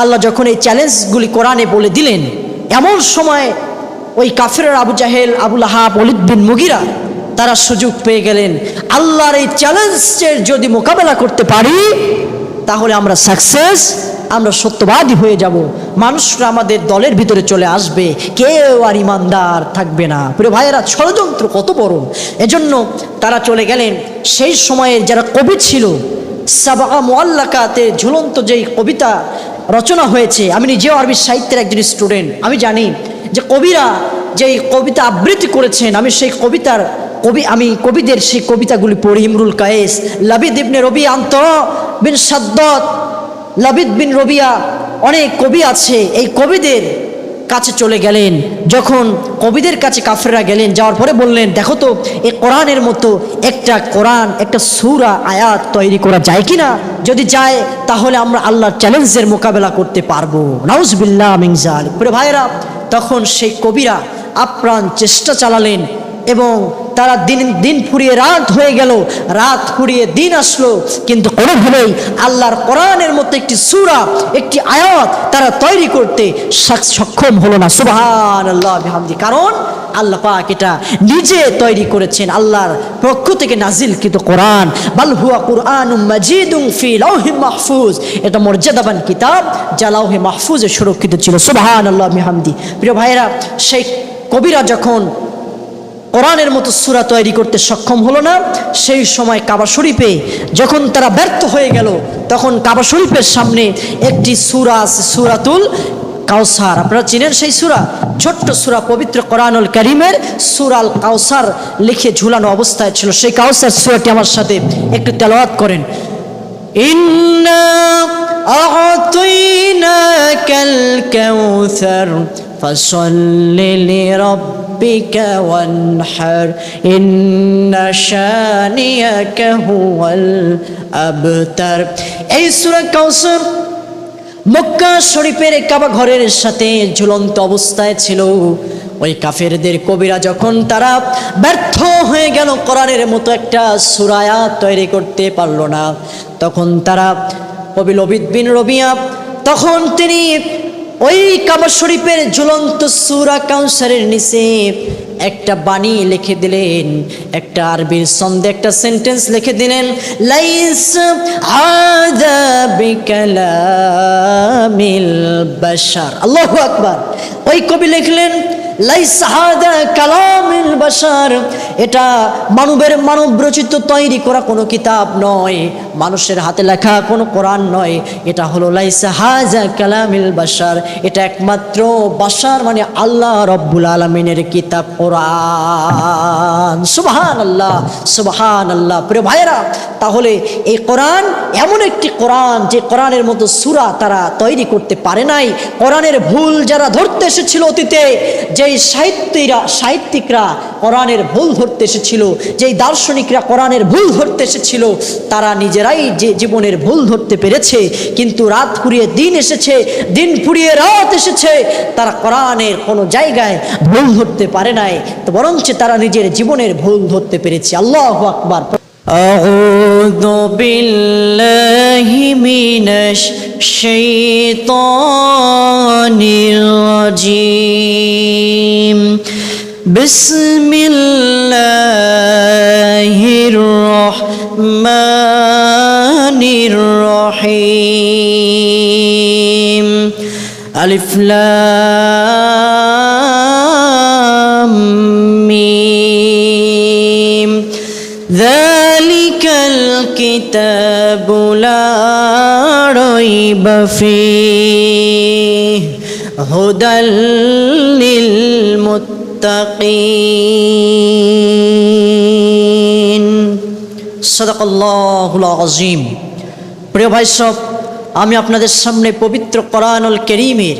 আল্লাহ যখন এই চ্যালেঞ্জগুলি কোরআনে বলে দিলেন, এমন সময় ওই কাফের আবু জাহেল আবুল আহাব অলিদ বিন মুগিরা, তারা সুযোগ পেয়ে গেলেন, আল্লাহর এই চ্যালেঞ্জের যদি মোকাবেলা করতে পারি, তাহলে আমরা সাকসেস আমরা সত্যবাদী হয়ে যাব। মানুষরা আমাদের দলের ভিতরে চলে আসবে, কেউ আর ইমানদার থাকবে না। প্রিয় ভাইয়েরা, ষড়যন্ত্র কত বড়। এজন্য তারা চলে গেলেন, সেই সময়ের যারা কবি ছিল সাবা মোয়াল্লাকাতে ঝুলন্ত যেই কবিতা রচনা হয়েছে। আমি নিজেও আরবি সাহিত্যের একজন স্টুডেন্ট আমি জানি যে কবিরা যেই কবিতা আবৃত্তি করেছেন, আমি সেই কবিতার কবি, আমি কবিদের সেই কবিতাগুলি পড়ি। ইমরুল কায়েস, লাবিদ ইবনে রবি আন্ত বিন সাদ্দত, লাবিদ বিন রবিয়া, অনেক কবি আছে। এই কবিদের কাছে চলে গেলেন। যখন কবিদের কাছে কাফেররা গেলেন, যাওয়ার পরে বললেন, দেখো তো, এ কোরআনের মতো একটা কোরআন, একটা সুরা, আয়াত তৈরি করা যায় কি না যদি যায়, তাহলে আমরা আল্লাহর চ্যালেঞ্জের মোকাবেলা করতে পারব। নাউজবিল্লাহ মিংজাল প্রিয় ভাইয়েরা, তখন সেই কবিরা আপ্রাণ চেষ্টা চালালেন এবং তারা দিন দিন ফুরিয়ে রাত হয়ে গেল। রাত ফুরিয়ে দিন আসলো। কিন্তু কোনোভাবেই আল্লাহর কোরআনের মতো একটি সূরা, একটি আয়াত তারা তৈরি করতে সক্ষম হলো না। সুবহান আল্লাহ কারণ আল্লাহ পাক এটা নিজে তৈরি করেছেন। আল্লাহর পক্ষ থেকে নাজিল কিন্তু কোরআন। বাল হুয়া কুরআন মাজিদুম ফি লাউহি মাহফুজ। এটা মর্যাদাবান কিতাব যা লাউহে মাহফুজে সুরক্ষিত ছিল। সুবহান আল্লাহ বিহামদি। প্রিয় ভাইয়েরা সেই কবিরা যখন কোরআনের মতো সুরা তৈরি করতে সক্ষম হলো না সেই সময় কাবা শরীফে যখন তারা ব্যর্থ হয়ে গেল তখন কাবা শরীফের সামনে একটি সুরা আছে সুরাতুল কাউসার আপনারা চিনেন সেই সুরা ছোট্ট সুরা পবিত্র কোরআনুল করিমের সুরাল কাউসার লিখে ঝুলানো অবস্থায় ছিল সেই কাউসার সুরাটি আমার সাথে একটু তেলাওয়াত করেন إنا أعطيناك الكوثر فصل لربك وانحر إن شانيك هو الأبتر এই সূরা কাউসার মক্কা শরীফের কাবা ঘরের সাথে ঝুলন্ত অবস্থায় ছিল ওই কাফেরদের কবিরা যখন তারা ব্যর্থ হয়ে গেল কোরআনের মতো একটা সুরায়া তৈরি করতে পারলো না তখন তারা কবি লবিদ বিন রবিয়া তখন তিনি ওই কাবা শরীফের ঝুলন্ত সুরা কাউসারের নিচে একটা বাণী লিখে দিলেন, একটা আরবির ছন্দে একটা সেন্টেন্স লিখে দিলেন, লাইস হাদা বিকালামিল বাশার। আল্লাহু আকবার। ওই কবি লিখলেন কালামিল বাশার। এটা মানবের মানব রচিত তৈরি করা কোনো কিতাব নয়, মানুষের হাতে লেখা কোনো কোরআন নয়। এটা হলো লাইসা হাজা কালামিল বাশার। এটা একমাত্র বাশার মানে আল্লাহ রব্বুল আলমিনের কিতাব কোরআন। সুবহান আল্লাহ সুবহান আল্লাহ প্রিয় ভাইয়েরা, তাহলে এই কোরআন এমন একটি কোরআন যে কোরআনের মতো সুরা তারা তৈরি করতে পারে নাই। কোরআনের ভুল যারা ধরতে এসেছিল অতীতে যেই সাহিত্যিরা সাহিত্যিকরা কোরআনের ভুল ধরতে এসেছিল যেই দার্শনিকরা কোরআনের ভুল ধরতে এসেছিল তারা নিজেরাই যে জীবনের ভুল ধরতে পেরেছে কিন্তু রাত ফুরিয়ে দিন এসেছে দিন ফুরিয়ে রাত এসেছে তারা কোরআনের কোনো জায়গায় ভুল ধরতে পারে নাই তো বরঞ্চ তারা নিজের জীবনের ভুল ধরতে পেরেছে আল্লাহ আকবার أعوذ بالله من الشيطان الرجيم. بسم الله الرحمن الرحيم. ألف لام ميم. ذلك الكتاب لا ريب فيه هدى للمتقين صدق الله العظيم প্রিয় ভাই সব আমি আপনাদের সামনে পবিত্র কোরআনুল করিমের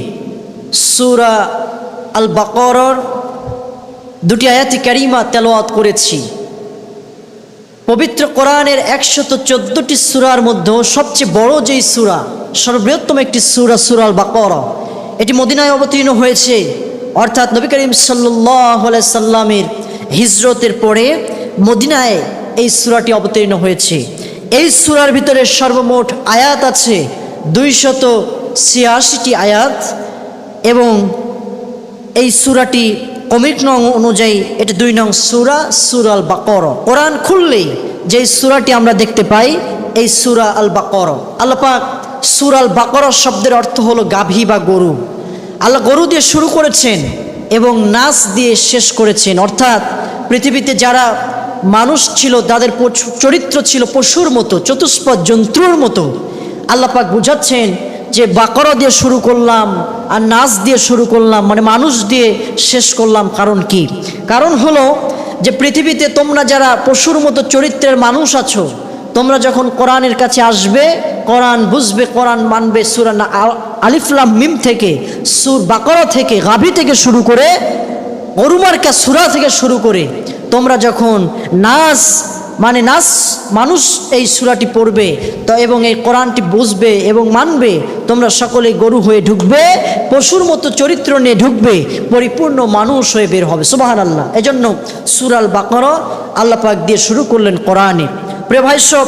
সূরা আল বাকরর দুটি আয়াতি কারিমা তেলাওয়াত করেছি পবিত্র কোরআনের একশত চোদ্দটি সুরার মধ্যেও সবচেয়ে বড় যেই সুরা, সর্ববৃহত্তম একটি সুরা, সুরাল বাকর, এটি মদিনায় অবতীর্ণ হয়েছে। অর্থাৎ নবী করিম সাল্লাহ সাল্লামের হিজরতের পরে মদিনায় এই সুরাটি অবতীর্ণ হয়েছে। এই সুরার ভিতরে সর্বমোট আয়াত আছে দুইশত ছিয়াশিটি আয়াত এবং এই সুরাটি কমিট নং অনুযায়ী এটা দুই নং সুরা, সুরাল বাকর। কোরআন খুললেই যে সুরাটি আমরা দেখতে পাই, এই সুরা আল বাকর। আল্লাপাক সুরাল বাকর শব্দের অর্থ হলো গাভী বা গরু। আল্লাহ গরু দিয়ে শুরু করেছেন এবং নাচ দিয়ে শেষ করেছেন। অর্থাৎ পৃথিবীতে যারা মানুষ ছিল, তাদের চরিত্র ছিল পশুর মতো, চতুষ্পদ জন্তুর মতো। আল্লাপাক বুঝাচ্ছেন যে বাকরা দিয়ে শুরু করলাম আর নাচ দিয়ে শুরু করলাম মানে মানুষ দিয়ে শেষ করলাম কারণ কি? কারণ হলো যে পৃথিবীতে তোমরা যারা পশুর মতো চরিত্রের মানুষ আছো, তোমরা যখন কোরআনের কাছে আসবে, কোরআন বুঝবে, কোরআন মানবে, সুরা না- আলিফলাম মিম থেকে, সুর বাকরা থেকে, গাভী থেকে শুরু করে গরুমার্কা সুরা থেকে শুরু করে, তোমরা যখন নাচ মানে নাস, মানুষ এই সুরাটি পড়বে, তো এবং এই কোরআনটি বুঝবে এবং মানবে, তোমরা সকলে গরু হয়ে ঢুকবে, পশুর মতো চরিত্র নিয়ে ঢুকবে, পরিপূর্ণ মানুষ হয়ে বের হবে। সুবাহান আল্লাহ এজন্য সুরাল বাকর আল্লাহ পাক দিয়ে শুরু করলেন কোরআনে। প্রিয় ভাই সব,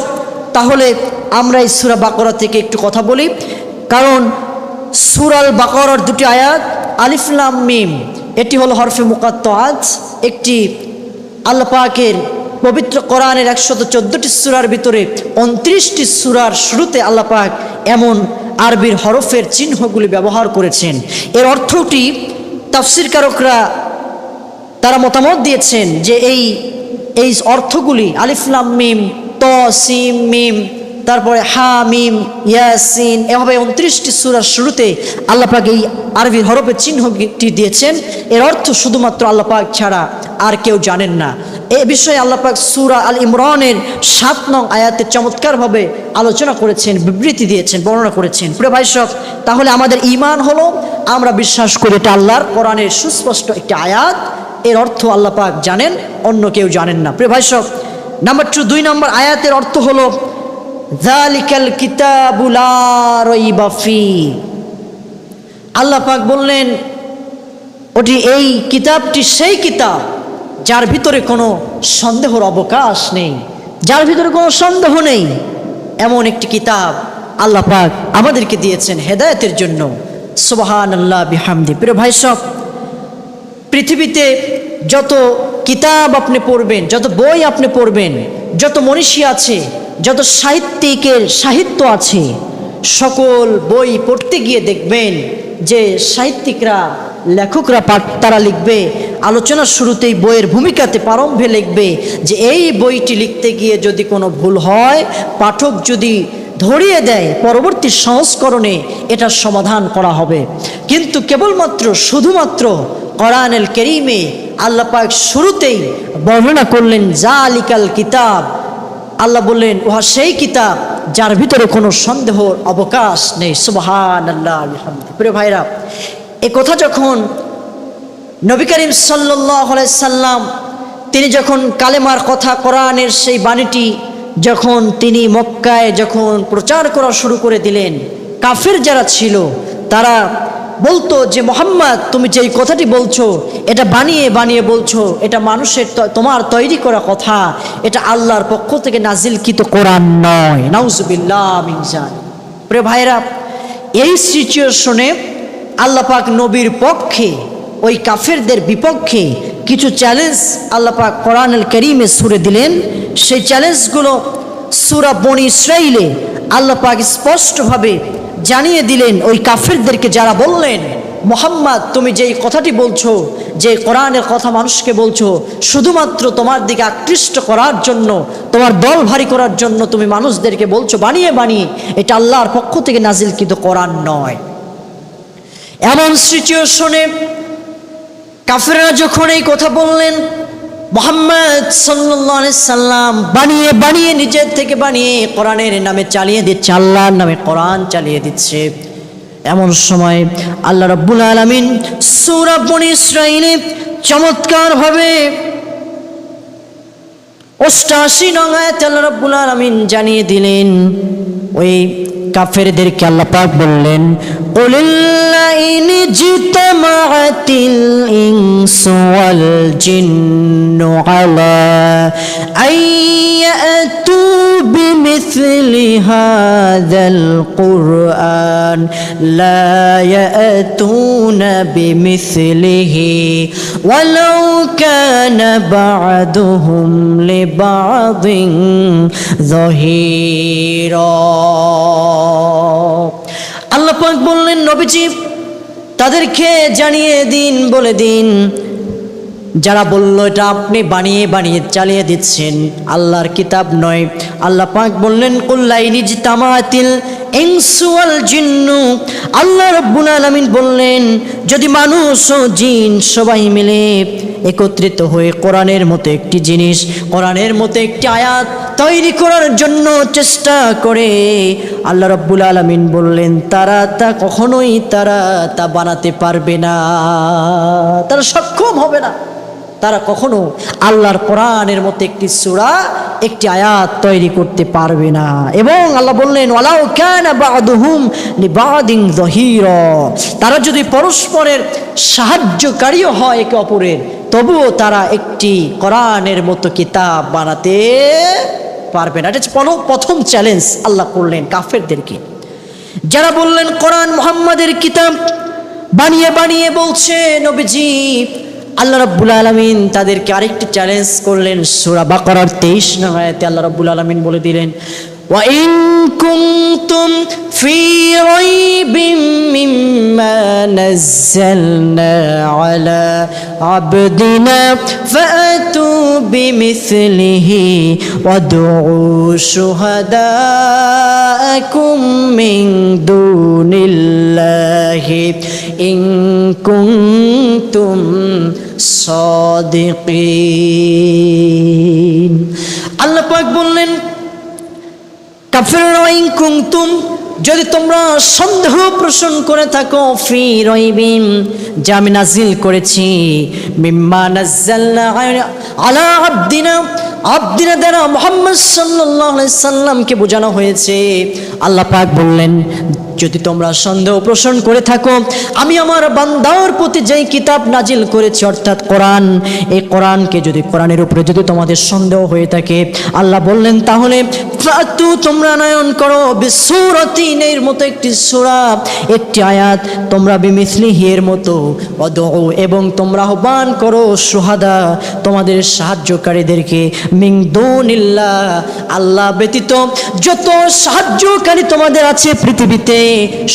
তাহলে আমরা এই সুরা বাকরা থেকে একটু কথা বলি। কারণ সুরাল বাকরার দুটি আয়াত আলিফলাম মিম, এটি হলো হরফে মুকাত্ত আজ একটি আল্লাহ পাকের পবিত্র কোরআনের একশত চোদ্দটি সুরার ভিতরে উনত্রিশটি সুরার শুরুতে আল্লাপাক এমন আরবির হরফের চিহ্নগুলি ব্যবহার করেছেন। এর অর্থটি তাফসিরকারকরা তারা মতামত দিয়েছেন যে এই এই অর্থগুলি আলিফলাম মিম, ত, সিম, মিম, তারপরে হা, মিম ইয়াসিন এভাবে উনত্রিশটি সুরার শুরুতে আল্লাপাক এই আরবি হরফের চিহ্নটি দিয়েছেন। এর অর্থ শুধুমাত্র আল্লাপাক ছাড়া আর কেউ জানেন না। এ বিষয়ে আল্লাপাক সুরা আল ইমরানের সাত নং আয়াতে চমৎকারভাবে আলোচনা করেছেন, বিবৃতি দিয়েছেন, বর্ণনা করেছেন। প্রিয় ভাই সব, তাহলে আমাদের ইমান হলো, আমরা বিশ্বাস করি এটা আল্লাহর কোরআনের সুস্পষ্ট একটি আয়াত, এর অর্থ আল্লাহ পাক জানেন, অন্য কেউ জানেন না। প্রিয় ভাই সব, নাম্বার টু, দুই নম্বর আয়াতের অর্থ হলো জালিকাল কিতাবুলা রইবাফি আল্লাহ পাক বললেন, ওটি এই কিতাবটি সেই কিতাব যার ভিতরে কোনো সন্দেহর অবকাশ নেই, যার ভিতরে কোনো সন্দেহ নেই, এমন একটি কিতাব আল্লাহ পাক আমাদেরকে দিয়েছেন হেদায়তের জন্য। সুবাহান আল্লাহ বিহামদি। প্রিয় ভাই সব, পৃথিবীতে যত কিতাব আপনি পড়বেন, যত বই আপনি পড়বেন, যত মনীষী আছে, যত সাহিত্যিকের সাহিত্য আছে, সকল বই পড়তে গিয়ে দেখবেন যে সাহিত্যিকরা, লেখকরা পাঠ- তারা লিখবে আলোচনার শুরুতেই বইয়ের ভূমিকাতে প্রারম্ভে লিখবে যে, এই বইটি লিখতে গিয়ে যদি কোনো ভুল হয়, পাঠক যদি ধরিয়ে দেয়, পরবর্তী সংস্করণে এটার সমাধান করা হবে। কিন্তু কেবলমাত্র, শুধুমাত্র কোরআনুল কেরিমে আল্লাহ পাক শুরুতেই বর্ণনা করলেন যা আলিকাল কিতাব। আল্লাহ বললেন, উহা সেই কিতাব যার ভিতরে কোনো সন্দেহর অবকাশ নেই। সুবহান আল্লাহ প্রিয় ভাইরা, এ কথা যখন নবী করিম সাল্লাম, তিনি যখন কালেমার কথা কোরআনের সেই বাণীটি যখন তিনি মক্কায় যখন প্রচার করা শুরু করে দিলেন, কাফের যারা ছিল, তারা বলতো যে, মোহাম্মদ, তুমি যে কথাটি বলছো, এটা বানিয়ে বানিয়ে বলছো, এটা মানুষের তোমার তৈরি করা কথা, এটা আল্লাহর পক্ষ থেকে নাজিলকৃত কোরআন নয়। নাউজুবিল্লাহ প্রিয় ভাইরা এই সিচুয়েশনে আল্লাহ পাক নবীর পক্ষে ওই কাফেরদের বিপক্ষে কিছু চ্যালেঞ্জ আল্লাহ পাক কোরআনুল করিমে সুরে দিলেন। সেই চ্যালেঞ্জগুলো সুরা বনি ইসরাইলে আল্লাহ পাক স্পষ্টভাবে জানিয়ে দিলেন ওই কাফেরদেরকে যারা বললেন, মোহাম্মদ, তুমি যেই কথাটি বলছো যে কোরআনের কথা মানুষকে বলছো, শুধুমাত্র তোমার দিকে আকৃষ্ট করার জন্য, তোমার দল ভারী করার জন্য তুমি মানুষদেরকে বলছো বানিয়ে বানিয়ে, এটা আল্লাহর পক্ষ থেকে নাজিলকৃত কোরআন নয়। এমন সিচুয়েশনে কাফেররা যখন এই কথা বললেন, মোহাম্মদ সাল্লাল্লাহু সাল্লাম বানিয়ে বানিয়ে নিজের থেকে বানিয়ে কোরআনের নামে চালিয়ে দিচ্ছে, আল্লাহর নামে কোরআন চালিয়ে দিচ্ছে। এমন সময় আল্লাহ রব্বুল আলমিন সৌরভ বনি ইসরাইলে চমৎকারভাবে অষ্টাশি নঙায় আল্লাহ রব্বুল আলমিন জানিয়ে দিলেন, ওই কাফেরদেরকে আল্লাহ পাক বললেন قل لئن اجتمعت الإنس والجن على أن يأتوا بمثل هذا القرآن لا يأتون بمثله ولو كان بعضهم لبعض ظهيرا আল্লাহ পাক বললেন, নবীজি, তাদেরকে জানিয়ে দিন, বলে দিন। যারা বলল, এটা আপনি বানিয়ে বানিয়ে চালিয়ে দিচ্ছেন, আল্লাহর কিতাব নয়। আল্লাহ পাক বললেন কুল্লাইনি তামাতিল ইনসুয়াল জিন্নু। আল্লাহ রব্বুল আলামিন বললেন, যদি মানুষ ও জিন সবাই মিলে একত্রিত হয়ে কোরআনের মতো একটি জিনিস, কোরআনের মতো একটি আয়াত তৈরি করার জন্য চেষ্টা করে। আল্লাহ রব্বুল আলামিন বললেন, তারা তা কখনোই তারা তা বানাতে পারবে না। তারা সক্ষম হবে না। তারা কখনো আল্লাহর কোরআনের মতো একটি সূরা, একটি আয়াত তৈরি করতে পারবে না। এবং আল্লাহ বললেন, ওয়ালাউ কানা বাদুহুম লিবাদিন যহিরা। তারা যদি পরস্পরের সাহায্যকারীও হয় একে অপরের, তবুও তারা একটি কোরআনের মতো কিতাব বানাতে পারবে না। এটা প্রথম চ্যালেঞ্জ আল্লাহ করলেন কাফেরদেরকে। যারা বললেন, কোরআন মোহাম্মদের কিতাব বানিয়ে বানিয়ে বলছে নবীজি। আল্লাহ রাব্বুল আলামিন তাদেরকে আরেকটি চ্যালেঞ্জ করলেন। সূরা বাকারার 23 নং আয়াতে আল্লাহ রাব্বুল আলামিন বলে দিলেন وإن كنتم في ريب مما نزلنا على عبدنا فأتوا بمثله وادعوا شهداءكم من دون الله إن كنتم صادقين আল্লাহ পাক বললেন কুনতুম, যদি তোমরা সন্দেহ পোষণ করে থাকো, ফি রইবিম, যা আমি নাজিল করেছি, মিম্মা নাজ্জালনা আলা আবদিনা আবদিনা দ্বারা মোহাম্মদ আলাইহি সাল্লামকে বোঝানো হয়েছে। আল্লাহ পাক বললেন, যদি তোমরা সন্দেহ পোষণ করে থাকো, আমি আমার বান্দার প্রতি যেই কিতাব নাজিল করেছি, অর্থাৎ কোরআন, এই কোরআনকে যদি কোরআনের উপরে যদি তোমাদের সন্দেহ হয়ে থাকে, আল্লাহ বললেন, তাহলে তোমরা নয়ন করো বিসুরতিনের মতো একটি সূরা, একটি আয়াত তোমরা বিমিসলিহি এর মতো অদউ এবং তোমরা আহ্বান করো, সুহাদা, তোমাদের সাহায্যকারীদেরকে মিং দুনিল্লাহ, আল্লাহ ব্যতীত যত সাহায্যকারী তোমাদের আছে পৃথিবীতে,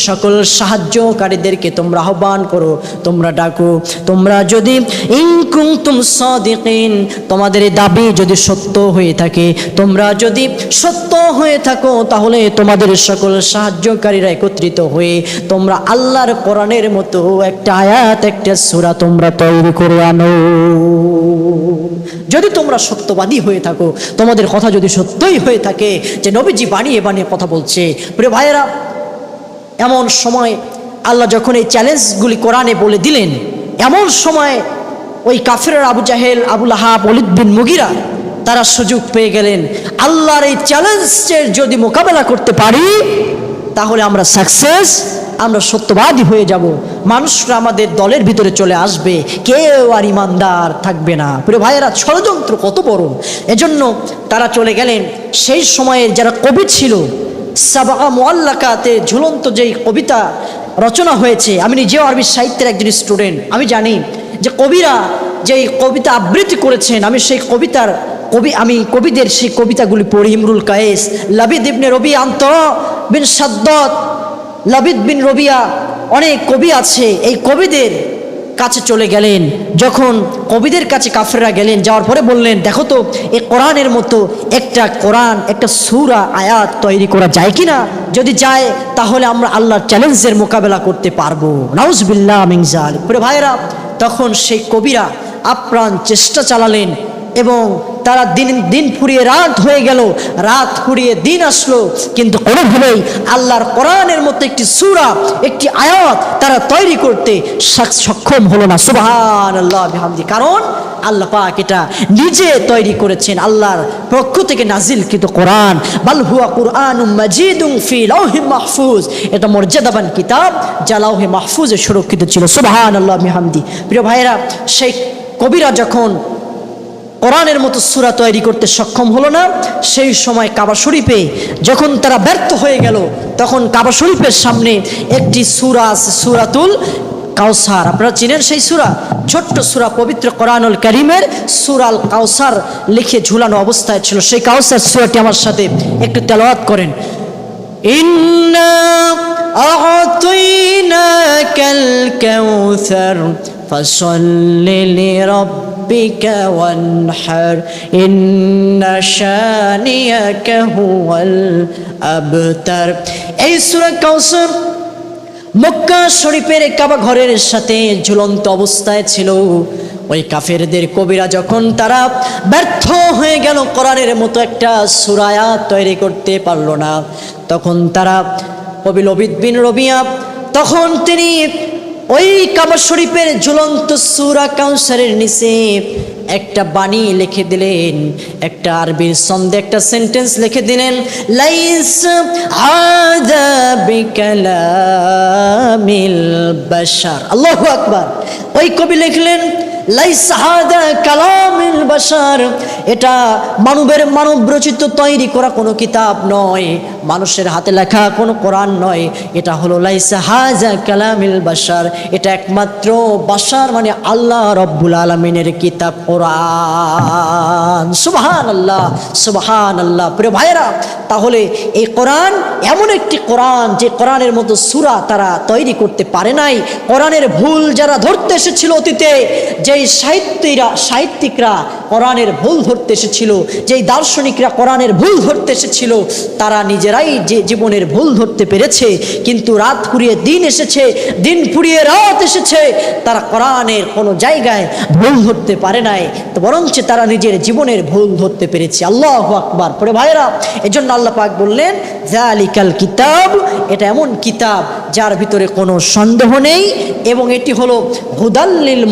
সকল সাহায্যকারীদেরকে তোমরা আহ্বান করো, তোমরা ডাকো। তোমরা যদি ইনকুম তুম সাদিকিন, তোমাদের দাবি যদি সত্য হয়ে থাকে, তোমরা যদি সত্য হয়ে থাকো, তাহলে তোমাদের সকল সাহায্যকারীরা একত্রিত হয়ে তোমরা আল্লাহর কোরআনের মতো একটা আয়াত, একটা সূরা তোমরা তৈরি করে আনো। যদি তোমরা সত্যবাদী হয়ে থাকো তোমাদের কথা যদি সত্যই হয়ে থাকে যে নবীজি বানিয়ে বানিয়ে কথা বলছে, প্রিয় ভাইয়েরা, এমন সময় আল্লাহ যখন এই চ্যালেঞ্জগুলি কোরআনে বলে দিলেন, এমন সময় ওই কাফের আবু জাহেল আবুল আহাব অলিদ বিন মুগিরা, তারা সুযোগ পেয়ে গেলেন, আল্লাহর এই চ্যালেঞ্জের যদি মোকাবেলা করতে পারি, তাহলে আমরা সাকসেস আমরা সত্যবাদী হয়ে যাব। মানুষরা আমাদের দলের ভিতরে চলে আসবে। কেউ আর ইমানদার থাকবে না। প্রিয় ভাইয়েরা, ষড়যন্ত্র কত বড়। এজন্য তারা চলে গেলেন। সেই সময়ের যারা কবি ছিল, সাবা মোয়াল্লাকাতে ঝুলন্ত যেই কবিতা রচনা হয়েছে, আমি নিজেও আরবি সাহিত্যের একজন স্টুডেন্ট, আমি জানি যে কবিরা যেই কবিতা আবৃত্তি করেছেন, আমি সেই কবিতার কবি, আমি কবিদের সেই কবিতাগুলি পড়ি। ইমরুল কায়েস, লাবিদ ইবনে রবি আন্ত বিন সাদ্দত লাবিদ বিন রবিয়া, অনেক কবি আছে, এই কবিদের কাছে চলে গেলেন। যখন কবিদের কাছে কাফেররা গেলেন, যাওয়ার পরে বললেন, দেখো তো এই কোরআনের মতো একটা কোরআন, একটা সুরা, আয়াত তৈরি করা যায় কি না যদি যায়, তাহলে আমরা আল্লাহর চ্যালেঞ্জের মোকাবেলা করতে পারব। নাউজবিল্লাহ মিংজাল ভাইয়েরা, তখন সেই কবিরা আপ্রাণ চেষ্টা চালালেন এবং তারা দিন দিন ফুরিয়ে রাত হয়ে গেল। রাত ফুরিয়ে দিন আসলো। কিন্তু কোনোভাবেই আল্লাহর কোরআনের মতো একটি সূরা, একটি আয়াত তারা তৈরি করতে সক্ষম হলো না। সুবহান আল্লাহ কারণ আল্লাহ পাক এটা নিজে তৈরি করেছেন। আল্লাহর পক্ষ থেকে নাজিল নাজিলকৃত কোরআন। বাল হুয়া কুরআন মাজিদুম ফি লাউহি মাহফুজ। এটা মর্যাদাবান কিতাব যা লাউহে মাহফুজে সুরক্ষিত ছিল। সুবহান আল্লাহ বিহামদি। প্রিয় ভাইরা সেই কবিরা যখন কোরআনের মতো সূরা তৈরি করতে সক্ষম হলো না, সেই সময় কাবা শরীফে যখন তারা ব্যর্থ হয়ে গেল, তখন কাবা শরীফের সামনে একটি সূরা আছে, সূরাতুল কাউসার আপনারা চিনেন সেই সূরা? ছোট্ট সুরা, পবিত্র কোরআনুল করিমের সুরাল কাউসার লিখে ঝুলানো অবস্থায় ছিল। সেই কাউসার সূরাটি আমার সাথে একটু তেলাওয়াত করেন। ইন্না আ'তাইনাকাল কাউসার فصل لربك وانحر إن شانيك هو الأبتر এই সূরা কাউসার মক্কা শরীফের কাবা ঘরের সাথে ঝুলন্ত অবস্থায় ছিল ওই কাফেরদের কবিরা যখন তারা ব্যর্থ হয়ে গেল কোরআনের মতো একটা সুরায়া তৈরি করতে পারলো না তখন তারা কবি লবিদ বিন রবিয়া তখন তিনি ওই কাবা শরীফের ঝুলন্ত সুরা কাউসারের নিচে একটা বাণী লিখে দিলেন, একটা আরবির ছন্দে একটা সেন্টেন্স লিখে দিলেন, লাইস হাদা বিকালামিল বাশার। আল্লাহু আকবার। ওই কবি লিখলেন কালামিল বাশার। এটা মানবের মানব রচিত তৈরি করা কোনো কিতাব নয়, মানুষের হাতে লেখা কোনো কোরআন নয়। এটা হলো লাইস হাজা কালামিল বাশার। এটা একমাত্র বাশার মানে আল্লাহ রব্বুল আলমিনের কিতাব কোরআন। সুবহান আল্লাহ সুবহান আল্লাহ প্রিয় ভাইরা তাহলে এই কোরআন এমন একটি কোরআন যে কোরআনের মতো সুরা তারা তৈরি করতে পারে নাই। কোরআনের ভুল যারা ধরতে এসেছিল অতীতে যেই সাহিত্যিরা, সাহিত্যিকরা কোরআনের ভুল ধরতে এসেছিল, যেই দার্শনিকরা কোরআনের ভুল ধরতে এসেছিল, তারা নিজেরাই যে জীবনের ভুল ধরতে পেরেছে, কিন্তু রাত ফুরিয়ে দিন এসেছে, দিন ফুরিয়ে রাত এসেছে, তারা কোরআনের কোনো জায়গায় ভুল ধরতে পারে নাই, তো বরঞ্চ তারা নিজের জীবনের ভুল ধরতে পেরেছে। আল্লাহ আকবার। পরে ভাইরা এজন্য আল্লাহ পাক বললেন জালিকাল কিতাব এটা এমন কিতাব যার ভিতরে কোনো সন্দেহ নেই, এবং এটি হলো হুদাল্লিল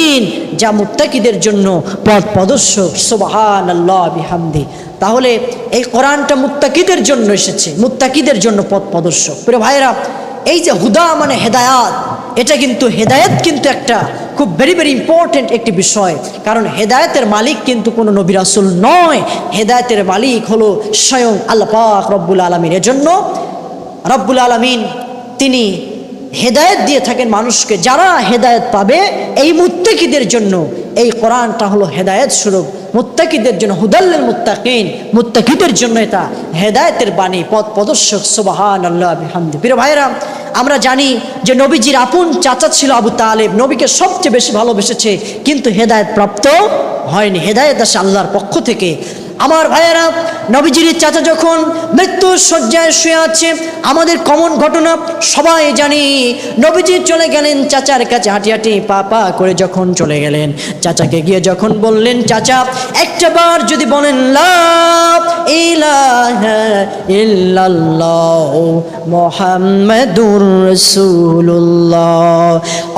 মুত্তাকিন, যা মুত্তাকিদের জন্য পথ প্রদর্শক সোবাহান আল্লাহ বিহামদি। তাহলে এই কোরআনটা মুত্তাকিদের জন্য এসেছে, মুত্তাকিদের জন্য পথ প্রদর্শক। প্রিয় ভাইরা এই যে হুদা মানে হেদায়াত, এটা কিন্তু হেদায়েত কিন্তু একটা খুব ভেরি ভেরি ইম্পর্টেন্ট একটি বিষয়। কারণ হেদায়তের মালিক কিন্তু কোনো নবী রাসূল নয়। হেদায়েতের মালিক হলো স্বয়ং আল্লাহ পাক রব্বুল আলমিন। এজন্য রব্বুল আলমিন তিনি হেদায়েত দিয়ে থাকেন মানুষকে। যারা হেদায়েত পাবে, এই মুত্তাকিদের জন্য, এই কোরআনটা হলো হেদায়েত স্বরূপ। মুত্তাকিদের জন্য হুদাল্লিল মুত্তাকিন, মুত্তাকিদের জন্য এটা হেদায়েতের বাণী, পথ প্রদর্শক সুবহান আল্লাহ বিহামদি। প্রিয় ভাইরা আমরা জানি যে নবীজির আপন চাচা ছিল আবু তালেব, নবীকে সবচেয়ে বেশি ভালোবেসেছে, কিন্তু হেদায়েত প্রাপ্ত হয়নি। হেদায়েত আসে আল্লাহর পক্ষ থেকে। আমার ভাইয়েরা নবীজির চাচা যখন মৃত্যুর শয্যায় শুয়ে আছে, আমাদের কমন ঘটনা সবাই জানি। নবীজি চলে গেলেন চাচার কাছে হাঁটি হাঁটি পা পা করে যখন চলে গেলেন, চাচাকে গিয়ে যখন বললেন, চাচা, একটা বার যদি বলেন মুহাম্মাদুর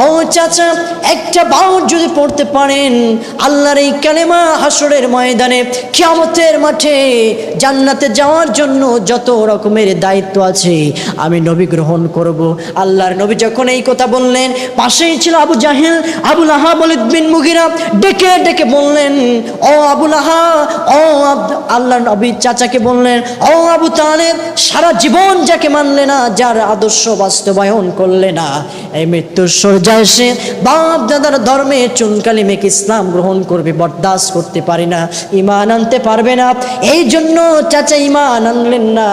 ও চাচা, একটা বার যদি পড়তে পারেন, আল্লাহর এই কালেমা হাসরের ময়দানে, কিয়ামতের মাঠে জান্নাতে যাওয়ার জন্য যত রকমের দায়িত্ব আছে, আমি নবী গ্রহণ করব। আল্লাহর নবী যখন এই কথা বললেন, পাশেই ছিল আবু জাহেল আবুল আহা বলিদ বিন মুগিরা, ডেকে ডেকে বললেন, ও আবুল আহা ও আল্লাহর নবী চাচাকে বললেন, ও আবু তালেব, সারা জীবন যাকে মানলে না, যার আদর্শ বাস্তবায়ন করলে না, এই মৃত্যুর সজ্জায় এসে বাপ দাদার ধর্মে চুনকালি মেকে ইসলাম গ্রহণ করবে, বরদাস্ত করতে পারি না ইমান আনতে পারবে না। এই জন্য চাচা ইমান আনলেন না।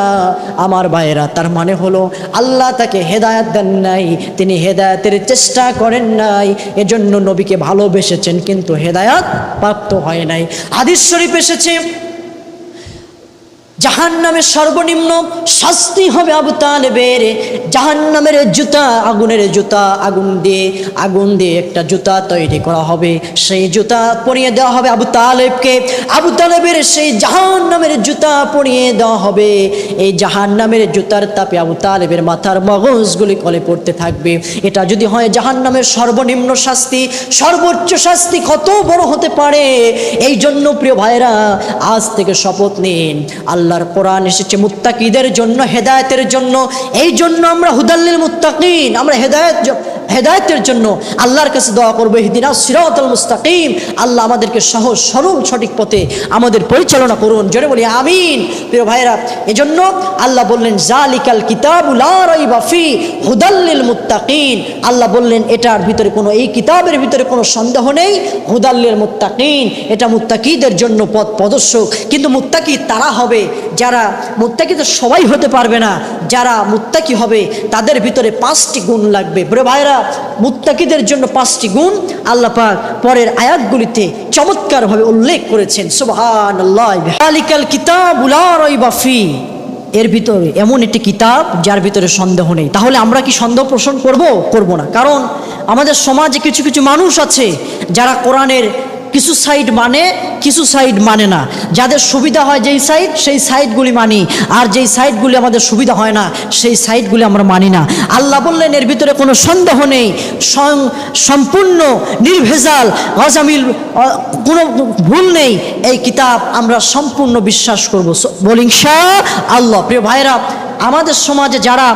আমার ভাইয়েরা, তার মানে হলো আল্লাহ তাকে হেদায়াত দেন নাই, তিনি হেদায়াতের চেষ্টা করেন নাই, এজন্য নবীকে ভালোবেসেছেন, কিন্তু হেদায়াত প্রাপ্ত হয় নাই। হাদিস শরীফ এসেছে জাহান নামের সর্বনিম্ন শাস্তি হবে আবু তালেবের। জাহান নামের জুতা, আগুনের জুতা, আগুন দিয়ে আগুন দিয়ে একটা জুতা তৈরি করা হবে। সেই জুতা পরিয়ে দেওয়া হবে আবু তালেবকে। আবু তালেবের সেই জাহান নামের জুতা পরিয়ে দেওয়া হবে। এই জাহান নামের জুতার তাপে আবু তালেবের মাথার মগজগুলি কলে পড়তে থাকবে। এটা যদি হয় জাহান নামের সর্বনিম্ন শাস্তি, সর্বোচ্চ শাস্তি কত বড় হতে পারে? এই জন্য প্রিয় ভাইরা আজ থেকে শপথ নিন। আল্লাহর কোরআন এসেছে মুত্তাকিদের জন্য হেদায়তের জন্য। এই জন্য আমরা হুদাল্লিল মুত্তাকিন আমরা হেদায়েত হেদায়েতের জন্য আল্লাহর কাছে দোয়া করব হিদিনা সিরাতুল মুস্তাকিম। আল্লাহ আমাদেরকে সহজ, সরল, সঠিক পথে আমাদের পরিচালনা করুন। জোরে বলি, আমিন। প্রিয় ভাইরা এজন্য আল্লাহ বললেন, জালিকাল কিতাবুল বাফি হুদাল্লিল মুত্তাকিন। আল্লাহ বললেন, এটার ভিতরে কোনো, এই কিতাবের ভিতরে কোনো সন্দেহ নেই। হুদাল্লিল মুত্তাকিন, এটা মুত্তাকিদের জন্য পথ প্রদর্শক। কিন্তু মুত্তাকি তারা হবে, যারা মুত্তাকি তো সবাই হতে পারবে না। যারা মুত্তাকি হবে, তাদের ভিতরে পাঁচটি গুণ লাগবে। প্রিয় ভাইরা মুত্তাকিদের জন্য পাঁচটি গুণ আল্লাহ পাক পরের আয়াতগুলিতে চমৎকারভাবে উল্লেখ করেছেন। সুবহানাল্লাহ। আলিকাল কিতাবুল বাফি এর ভিতরে এমন একটি কিতাব যার ভিতরে সন্দেহ নেই। তাহলে আমরা কি সন্দেহ পোষণ করব? করব না। কারণ আমাদের সমাজে কিছু কিছু মানুষ আছে যারা কোরআনের কিছু সাইড মানে কিছু সাইড মানে না। যাদের সুবিধা হয় যেই সাইড সেই সাইডগুলি মানি। আর যেই সাইডগুলি আমাদের সুবিধা হয় না, সেই সাইডগুলি আমরা মানি না। আল্লাহ বললেন, এর ভিতরে কোনো সন্দেহ নেই। সম্পূর্ণ নির্ভেজাল, অজামিল, অ- কোনো ভুল নেই। এই কিতাব আমরা সম্পূর্ণ বিশ্বাস করব। বলিং শাহ আল্লাহ। প্রিয় ভাইরা আমাদের সমাজে যারা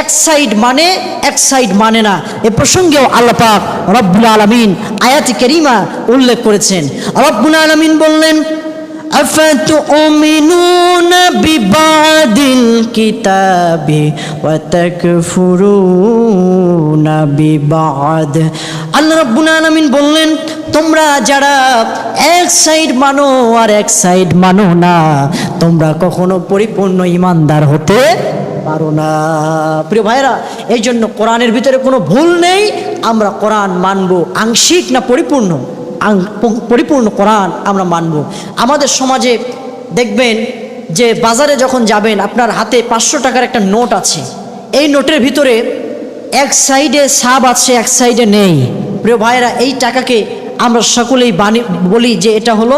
এক সাইড মানে এক সাইড মানে না এ প্রসঙ্গেও আল্লাহ পাক রব্বুল আলমিন আয়াতি কেরিমা উল্লেখ করেছেন রব্বুল আলমিন বললেন أفتؤمنون ببعض الكتاب وتكفرون ببعض আল্লাহ রব্বুল আলমিন বললেন তোমরা যারা এক সাইড মানো আর এক সাইড মানো না তোমরা কখনো পরিপূর্ণ ইমানদার হতে পারো না। প্রিয় ভাইরা এই জন্য কোরআনের ভিতরে কোনো ভুল নেই। আমরা কোরআন মানব আংশিক না পরিপূর্ণ? পরিপূর্ণ কোরআন আমরা মানব। আমাদের সমাজে দেখবেন যে বাজারে যখন যাবেন, আপনার হাতে পাঁচশো টাকার একটা নোট আছে। এই নোটের ভিতরে এক সাইডে সাব আছে, এক সাইডে নেই। প্রিয় ভাইরা এই টাকাকে আমরা সকলেই বলি যে এটা হলো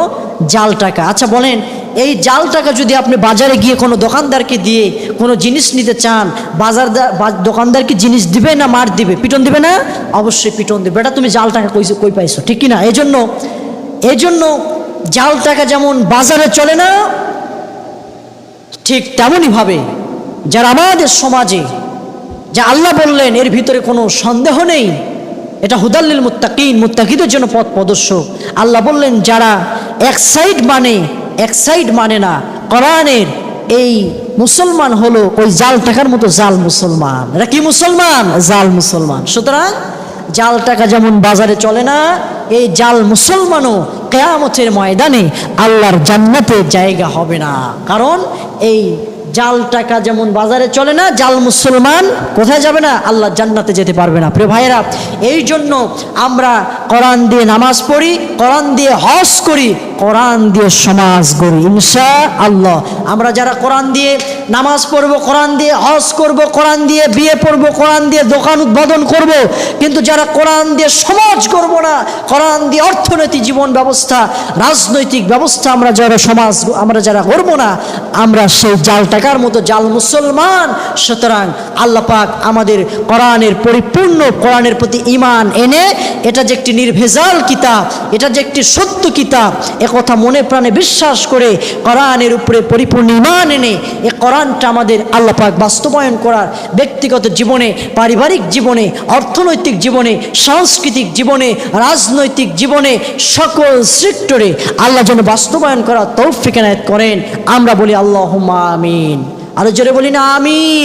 জাল টাকা। আচ্ছা বলেন এই জাল টাকা যদি আপনি বাজারে গিয়ে কোনো দোকানদারকে দিয়ে কোনো জিনিস নিতে চান বাজারদার বা- দোকানদারকে জিনিস দিবে না মার দিবে? পিটন দিবে না? অবশ্যই পিটন দিবে। এটা তুমি জাল টাকা কই কই পাইছো? ঠিক না এই জন্য এই জন্য জাল টাকা যেমন বাজারে চলে না, ঠিক তেমনইভাবে যারা আমাদের সমাজে, যা আল্লাহ বললেন, এর ভিতরে কোনো সন্দেহ নেই। এটা হুদাল্লিল মুত্তাকিন, মুত্তাকিদের জন্য পথ প্রদর্শক। আল্লাহ বললেন, যারা এক সাইড মানে এক সাইড মানে না, কোরআনের এই মুসলমান হলো ওই জাল টাকার মতো জাল মুসলমান। এটা কি মুসলমান? জাল মুসলমান। সুতরাং জাল টাকা যেমন বাজারে চলে না, এই জাল মুসলমানও কেয়ামতের ময়দানে আল্লাহর জান্নাতে জায়গা হবে না। কারণ এই জাল টাকা যেমন বাজারে চলে না, জাল মুসলমান কোথায় যাবে না? আল্লাহ জান্নাতে যেতে পারবে না। প্রিয় ভাইয়েরা, এই জন্য আমরা কোরআন দিয়ে নামাজ পড়ি, কোরআন দিয়ে হজ করি, কোরআন দিয়ে সমাজ গড়ি ইনশা আল্লাহ আমরা যারা কোরআন দিয়ে নামাজ পড়ব, কোরআন দিয়ে হজ করব, কোরআন দিয়ে বিয়ে পড়ব, কোরআন দিয়ে দোকান উদ্বোধন করব, কিন্তু যারা কোরআন দিয়ে সমাজ করব না, কোরআন দিয়ে অর্থনৈতিক জীবন ব্যবস্থা, রাজনৈতিক ব্যবস্থা আমরা যারা সমাজ, আমরা যারা করব না, আমরা সেই জাল টাকার মতো জাল মুসলমান। সুতরাং আল্লাহ পাক আমাদের কোরআনের পরিপূর্ণ কোরআনের প্রতি ইমান এনে, এটা যে একটি নির্ভেজাল কিতাব, এটা যে একটি সত্য কিতাব, এ কথা মনে প্রাণে বিশ্বাস করে কোরআনের উপরে পরিপূর্ণ ইমান এনে, এ কোরআনটা আমাদের আল্লাহ পাক বাস্তবায়ন করার ব্যক্তিগত জীবনে, পারিবারিক জীবনে, অর্থনৈতিক জীবনে, সাংস্কৃতিক জীবনে, রাজনৈতিক জীবনে, সকল সেক্টরে আল্লাহ যেন বাস্তবায়ন করার তৌফিক এনায়েত করেন। আমরা বলি আল্লাহ আমিন। আরও জোরে বলি না আমিন।